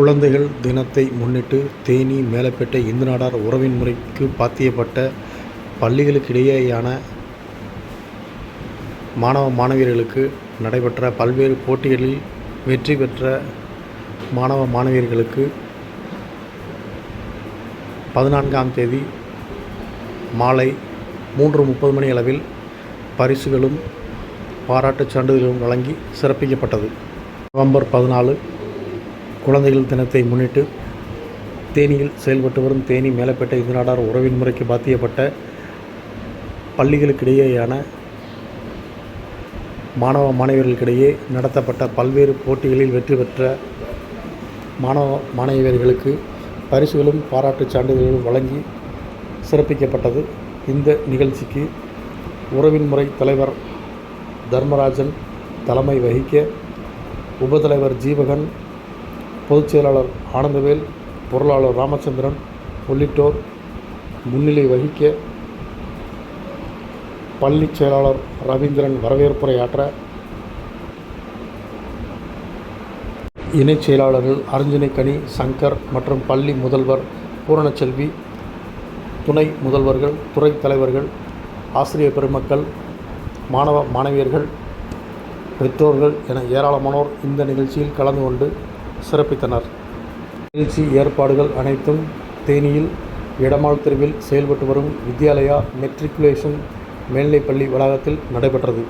குழந்தைகள் தினத்தை முன்னிட்டு தேனி மேலப்பேட்டை இந்து நாடார் உறவின் முறைக்கு பாத்தியப்பட்ட பள்ளிகளுக்கிடையேயான மாணவ மாணவியர்களுக்கு நடைபெற்ற பல்வேறு போட்டிகளில் வெற்றி பெற்ற மாணவ மாணவியர்களுக்கு பதினான்காம் தேதி மாலை மூன்று முப்பது மணி அளவில் பரிசுகளும் பாராட்டுச் சான்றிதழ்களும் வழங்கி சிறப்பிக்கப்பட்டது. நவம்பர் பதினாலு குழந்தைகள் தினத்தை முன்னிட்டு தேனியில் செயல்பட்டு வரும் தேனி மேலப்பேட்டை இந்திராடார் உறவின் முறைக்கு பாத்தியப்பட்ட பள்ளிகளுக்கிடையேயான மாணவ மாணவியர்களுக்கிடையே நடத்தப்பட்ட பல்வேறு போட்டிகளில் வெற்றி பெற்ற மாணவ மாணவியர்களுக்கு பரிசுகளும் பாராட்டுச் சான்றிதழ்களும் வழங்கி சிறப்பிக்கப்பட்டது. இந்த நிகழ்ச்சிக்கு உறவின் முறை தலைவர் தர்மராஜன் தலைமை வகிக்க உபதலைவர் ஜீவகன் பொதுச் செயலாளர் ஆனந்தவேல் பொருளாளர் ராமச்சந்திரன் உள்ளிட்டோர் முன்னிலை வகிக்க பள்ளிச் செயலாளர் ரவீந்திரன் வரவேற்புரையாற்ற இணைச் செயலாளர்கள் அருஞ்சினைக்கனி சங்கர் மற்றும் பள்ளி முதல்வர் பூரணச்செல்வி துணை முதல்வர்கள் துறை தலைவர்கள் ஆசிரியர் பெருமக்கள் மாணவ மாணவியர்கள் பெற்றோர்கள் என ஏராளமானோர் இந்த நிகழ்ச்சியில் கலந்து கொண்டு சிறப்பித்தனர். நிகழ்ச்சி ஏற்பாடுகள் அனைத்தும் தேனியில் இடமால் தெருவில் செயல்பட்டு வரும் வித்யாலயா மெட்ரிகுலேஷன் மேல்நிலைப்பள்ளி வளாகத்தில் நடைபெற்றது.